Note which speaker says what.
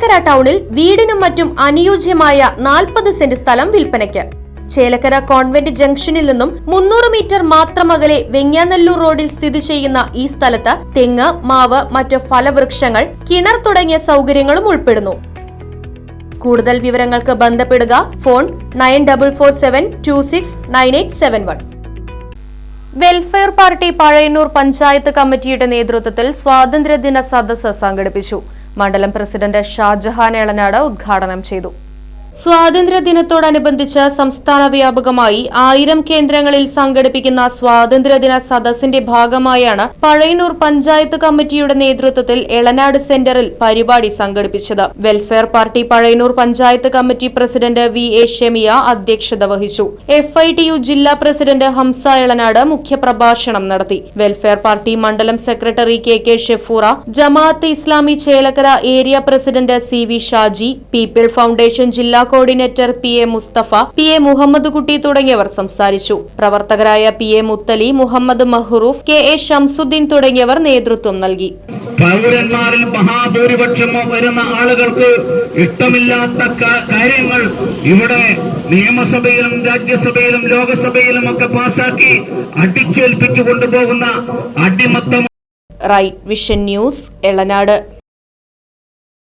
Speaker 1: ചേലക്കര ടൗണിൽ വീടിനും മറ്റും അനുയോജ്യമായ നാൽപ്പത് സെന്റ് സ്ഥലം വിൽപ്പനയ്ക്ക്. ചേലക്കര കോൺവെന്റ് ജംഗ്ഷനിൽ നിന്നും മുന്നൂറ് മീറ്റർ മാത്രം അകലെ വെങ്ങാനല്ലൂർ റോഡിൽ സ്ഥിതി ചെയ്യുന്ന ഈ സ്ഥലത്ത് തെങ്ങ് മാവ് മറ്റ് ഫലവൃക്ഷങ്ങൾ കിണർ തുടങ്ങിയ സൗകര്യങ്ങളും ഉൾപ്പെടുന്നു. കൂടുതൽ വിവരങ്ങൾക്ക് ബന്ധപ്പെടുക phone nine double four seven two six nine eight seven one. Welfare Party Pazhayannur panchayat കമ്മിറ്റിയുടെ നേതൃത്വത്തിൽ സ്വാതന്ത്ര്യദിന സദസ്സ് സംഘടിപ്പിച്ചു. മണ്ഡലം പ്രസിഡന്റ് ഷാജഹാൻ എളനാട് ഉദ്ഘാടനം ചെയ്തു സ്വാതന്ത്ര്യദിനത്തോടനുബന്ധിച്ച് സംസ്ഥാന വ്യാപകമായി ആയിരം കേന്ദ്രങ്ങളിൽ സംഘടിപ്പിക്കുന്ന സ്വാതന്ത്ര്യ സ്വാതന്ത്ര്യദിന സദസ്സിന്റെ ഭാഗമായാണ് പഴയന്നൂർ പഞ്ചായത്ത് കമ്മിറ്റിയുടെ നേതൃത്വത്തിൽ എളനാട് സെന്ററിൽ പരിപാടി സംഘടിപ്പിച്ചത്. Welfare Party Pazhayannur panchayat committee president V A Shemiya അധ്യക്ഷത വഹിച്ചു. എഫ് ഐ ടി യു ജില്ലാ പ്രസിഡന്റ് ഹംസ എളനാട് മുഖ്യപ്രഭാഷണം നടത്തി. വെൽഫെയർ പാർട്ടി മണ്ഡലം secretary K K Shefura Jamaat Islami Chelakkara area president C V Shaji People Foundation ജില്ലാ coordinator P A Mustafa P A Muhammad Kutty തുടങ്ങിയവർ സംസാരിച്ചു. പ്രവർത്തകരായ P A Muthali Muhammad Mahroof K A Shamsuddin തുടങ്ങിയവർ നേതൃത്വം നൽകി.
Speaker 2: പൗരന്മാരിൽ മഹാഭൂരിപക്ഷം വരുന്ന ആളുകൾക്ക് ഇഷ്ടമില്ലാത്ത കാര്യങ്ങൾ ഇവിടെ നിയമസഭയിലും രാജ്യസഭയിലും ലോകസഭയിലും ഒക്കെ പാസാക്കി അടിച്ചേൽപ്പിച്ചു കൊണ്ടുപോകുന്ന അടിമത്തം.
Speaker 1: Right Vision News Elanad.